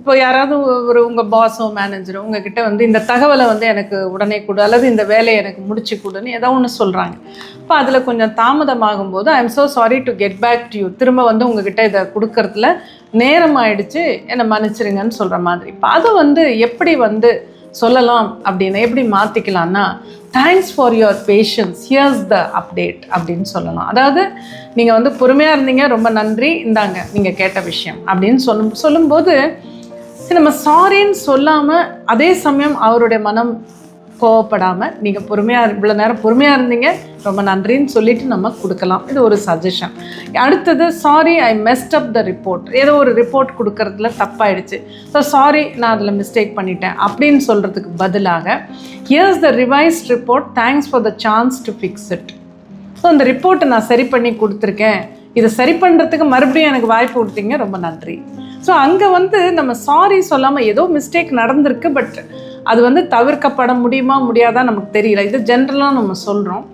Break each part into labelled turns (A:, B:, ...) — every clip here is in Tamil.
A: இப்போ யாராவது ஒரு உங்கள் பாஸோ மேனேஜரோ உங்ககிட்ட வந்து இந்த தகவலை வந்து எனக்கு உடனே கொடு அல்லது இந்த வேலையை எனக்கு முடிச்சு கொடுன்னு ஏதோ ஒன்று சொல்கிறாங்க இப்போ அதில் கொஞ்சம் தாமதமாகும் போது I am so sorry to get back to you திரும்ப வந்து உங்ககிட்ட இதை கொடுக்கறதுல நேரம் ஆயிடுச்சு என்னை மன்னிச்சிருங்கன்னு சொல்கிற மாதிரி. இப்போ அதை வந்து எப்படி வந்து சொல்லலாம் அப்படின்னு எப்படி மாற்றிக்கலாம்னா thanks for your patience here's the update அப்படின்னு சொல்லலாம். அதாவது நீங்கள் வந்து பொறுமையாக இருந்தீங்க ரொம்ப நன்றி. இந்தாங்க நீங்கள் கேட்ட விஷயம். அப்படின்னு சொல்லும் சொல்லும்போது நம்ம சாரின்னு சொல்லாமல் அதே சமயம் அவருடைய மனம் கோவப்படாமல் நீங்கள் பொறுமையாக இவ்வளோ நேரம் பொறுமையாக இருந்தீங்க. ரொம்ப நன்றின்னு சொல்லிட்டு நம்ம கொடுக்கலாம். இது ஒரு சஜஷன் அடுத்தது sorry I மெஸ்ட் up the report ஏதோ ஒரு ரிப்போர்ட் கொடுக்கறதுல தப்பாயிடுச்சு. ஸோ சாரி நான் அதில் மிஸ்டேக் பண்ணிட்டேன். அப்படின்னு சொல்கிறதுக்கு பதிலாக here's the revised report thanks for the chance to fix it so அந்த ரிப்போர்ட்டை நான் சரி பண்ணி கொடுத்துருக்கேன். இதை சரி பண்ணுறதுக்கு மறுபடியும் எனக்கு வாய்ப்பு கொடுத்தீங்க. ரொம்ப நன்றி. ஸோ அங்கே வந்து நம்ம சாரி சொல்லாமல் ஏதோ மிஸ்டேக் நடந்திருக்கு பட் அது வந்து தவிர்க்கப்பட முடியுமா முடியாதா நமக்கு தெரியல. இது ஜென்ரலாக நம்ம சொல்கிறோம்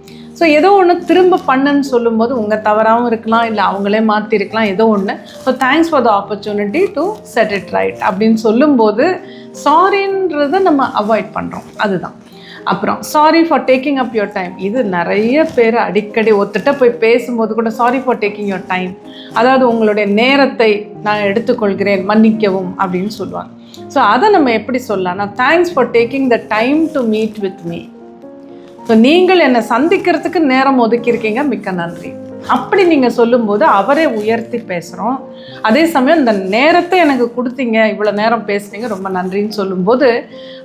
A: ஸோ ஏதோ ஒன்று திரும்ப பண்ணுன்னு சொல்லும்போது உங்கள் தவறாகவும் இருக்கலாம் இல்லை அவங்களே மாற்றிருக்கலாம் ஏதோ ஒன்று so thanks for the opportunity to set it right அப்படின்னு சொல்லும்போது சாரின்றதை நம்ம அவாய்ட் பண்ணுறோம் அதுதான். அப்புறம் sorry for taking up your time இது நிறைய பேர் அடிக்கடி ஒத்துட்ட போய் பேசும்போது கூட sorry for taking your time அதாவது உங்களுடைய நேரத்தை நான் எடுத்துக்கொள்கிறேன் மன்னிக்கவும் அப்படின்னு சொல்லுவாங்க. ஸோ அதை நம்ம எப்படி சொல்லலாம்னா thanks for taking the time to meet with me so நீங்கள் என்னை சந்திக்கிறதுக்கு நேரம் ஒதுக்கியிருக்கீங்க. மிக்க நன்றி. அப்படி நீங்கள் சொல்லும்போது அவரே உயர்த்தி பேசுகிறோம் அதே சமயம் இந்த நேரத்தை எனக்கு கொடுத்தீங்க இவ்வளோ நேரம் பேசுனீங்க ரொம்ப நன்றின்னு சொல்லும்போது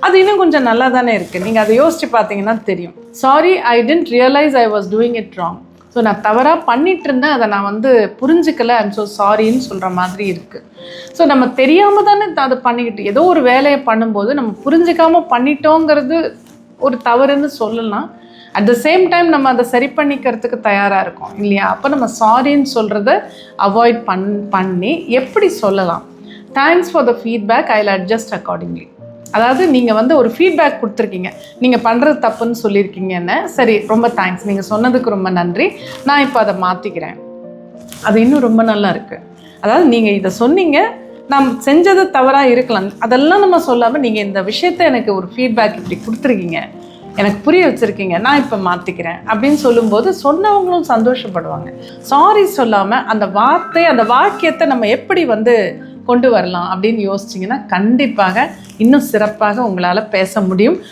A: அது இன்னும் கொஞ்சம் நல்லா தானே இருக்குது நீங்கள் அதை யோசித்து பார்த்தீங்கன்னா தெரியும். Sorry I didn't realise I was doing it wrong so நான் தவறாக பண்ணிட்டு இருந்தேன் அதை நான் வந்து புரிஞ்சுக்கல. ஐம் ஸோ சாரின்னு சொல்கிற மாதிரி இருக்குது ஸோ நம்ம தெரியாமல் தானே அதை பண்ணிக்கிட்டு ஏதோ ஒரு வேலையை பண்ணும்போது நம்ம புரிஞ்சுக்காமல் பண்ணிட்டோங்கிறது ஒரு தவறுன்னு சொல்லலாம். அட் த சேம் டைம் நம்ம அதை சரி பண்ணிக்கிறதுக்கு தயாராக இருக்கோம் இல்லையா? அப்போ நம்ம சாரின்னு சொல்கிறத அவாய்ட் பண் பண்ணி எப்படி சொல்லலாம்? Thanks for the feedback I adjust accordingly அதாவது நீங்கள் வந்து ஒரு ஃபீட்பேக் கொடுத்துருக்கீங்க. நீங்கள் பண்ணுறது தப்புன்னு சொல்லியிருக்கீங்கன்னு சரி ரொம்ப தேங்க்ஸ் நீங்கள் சொன்னதுக்கு ரொம்ப நன்றி. நான் இப்போ அதை மாற்றிக்கிறேன் அது இன்னும் ரொம்ப நல்லா இருக்குது அதாவது நீங்கள் இதை சொன்னீங்க நாம் செஞ்சது தவறாக இருக்கலாம். அதெல்லாம் நம்ம சொல்லாமல் நீங்கள் இந்த விஷயத்தை எனக்கு ஒரு ஃபீட்பேக் இப்படி கொடுத்துருக்கீங்க. எனக்கு புரிய வச்சுருக்கீங்க. நான் இப்போ மாற்றிக்கிறேன் அப்படின்னு சொல்லும்போது சொன்னவங்களும் சந்தோஷப்படுவாங்க. சாரி சொல்லாமல் அந்த வார்த்தை அந்த வாக்கியத்தை நம்ம எப்படி வந்து கொண்டு வரலாம் அப்படின்னு யோசிச்சிங்கன்னா கண்டிப்பாக இன்னும் சிறப்பாக உங்களால் பேச முடியும்.